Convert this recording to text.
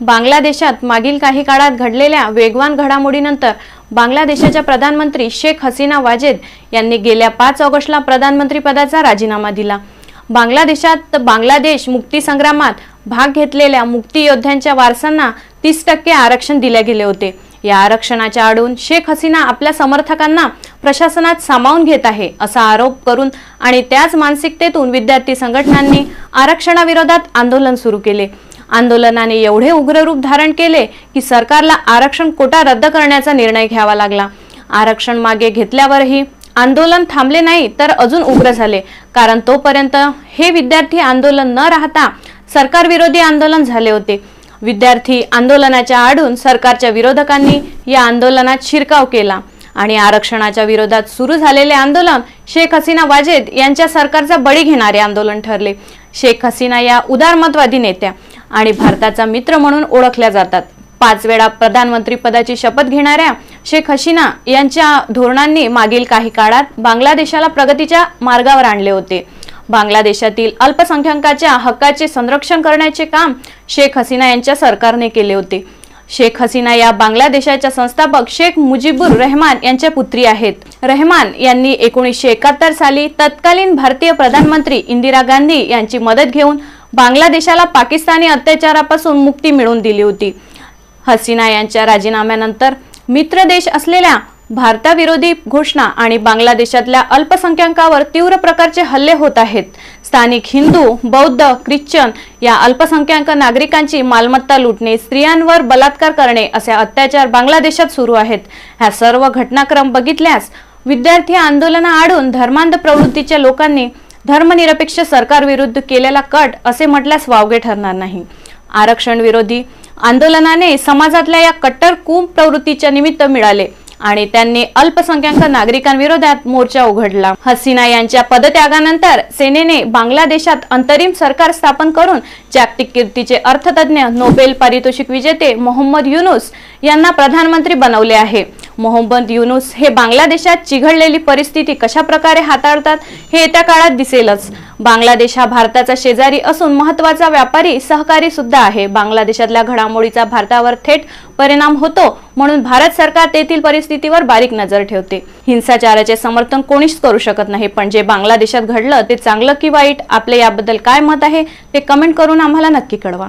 बांगलादेशात मागील काही काळात घडलेल्या वेगवान घडामोडीनंतर बांगलादेशाच्या प्रधानमंत्री शेख हसीना वाजेद यांनी गेल्या पाच ऑगस्टला प्रधानमंत्री पदाचा राजीनामा दिला. बांगलादेशात बांगलादेश मुक्तीसंग्रामात भाग घेतलेल्या मुक्तीयोद्ध्यांच्या वारसांना तीस टक्के आरक्षण दिले गेले होते. या आरक्षणाच्या आडून शेख हसीना आपल्या समर्थकांना प्रशासनात सामावून घेत आहे असा आरोप करून आणि त्याच मानसिकतेतून विद्यार्थी संघटनांनी आरक्षणाविरोधात आंदोलन सुरू केले. आंदोलनाने एवढे उग्र रूप धारण केले की सरकारला आरक्षण कोटा रद्द करण्याचा निर्णय घ्यावा लागला. आरक्षण मागे घेतल्यावरही आंदोलन थांबले नाही तर अजून उग्र झाले. कारण तोपर्यंत हे विद्यार्थी आंदोलन न राहता सरकारविरोधी आंदोलन झाले होते. विद्यार्थी आंदोलनाच्या आडून सरकारच्या विरोधकांनी या आंदोलनात शिरकाव केला आणि आरक्षणाच्या विरोधात सुरू झालेले आंदोलन शेख हसीना वाजेद यांच्या सरकारचा बळी घेणारे आंदोलन ठरले. शेख हसीना या उदारमतवादी नेत्या. आणि भारताचा मित्र म्हणून ओळखल्या जातात. पाच वेळा प्रधानमंत्री पदाची शपथ घेणाऱ्या शेख हसीना यांच्या धोरणांनी मागील काही काळात बांगलादेशाला प्रगतीच्या मार्गावर आणले होते. बांगलादेशातील अल्पसंख्याकाच्या हक्काचे संरक्षण करण्याचे काम शेख हसीना यांच्या सरकारने केले होते. शेख हसीना या बांगलादेशाच्या संस्थापक शेख मुजीबुर रहमान यांच्या पुत्री आहेत. रहमान यांनी एकोणीसशे एकाहत्तर साली तत्कालीन भारतीय प्रधानमंत्री इंदिरा गांधी यांची मदत घेऊन बांगलादेशाला पाकिस्तानी अत्याचारापासून मुक्ती मिळवून दिली होती. हसीना यांच्या राजीनाम्यानंतर मित्र देश असलेल्या भारताविरोधी घोषणा आणि बांगलादेशातल्या अल्पसंख्याकांवर तीव्र प्रकारचे हल्ले होत आहेत. स्थानिक हिंदू बौद्ध ख्रिश्चन या अल्पसंख्याक नागरिकांची मालमत्ता लुटणे स्त्रियांवर बलात्कार करणे असे अत्याचार बांगलादेशात सुरू आहेत. ह्या सर्व घटनाक्रम बघितल्यास विद्यार्थी आंदोलनाआडून धर्मांध प्रवृत्तीच्या लोकांनी धर्मनिरपेक्ष सरकारविरुद्ध केलेला कट असे म्हटल्यास वावगे ठरणार नाही. आरक्षण विरोधी आंदोलनाने समाजातल्या या कट्टर कुंभ प्रवृत्तीच्या निमित्त मिळाले आणि त्यांनी अल्पसंख्याक नागरिकांविरोधात मोर्चा उघडला. हसीना यांच्या पदत्यागानंतर सेनेने बांगलादेशात अंतरिम सरकार स्थापन करून जागतिक कीर्तीचे अर्थतज्ञ नोबेल पारितोषिक विजेते मोहम्मद युनुस यांना प्रधानमंत्री बनवले आहे. मोहम्मद युनुस हे बांगलादेशात चिघळलेली परिस्थिती कशा प्रकारे हाताळतात हे येत्या काळात दिसेलच. बांगलादेश हा भारताचा शेजारी असून महत्त्वाचा व्यापारी सहकारी सुद्धा आहे. बांगलादेशातल्या घडामोडीचा भारतावर थेट परिणाम होतो म्हणून भारत सरकार तेथील परिस्थितीवर बारीक नजर ठेवते. हिंसाचाराचे समर्थन कोणीच करू शकत नाही पण जे बांगलादेशात घडलं ते चांगलं की वाईट आपले याबद्दल काय मत आहे ते कमेंट करून आम्हाला नक्की कळवा.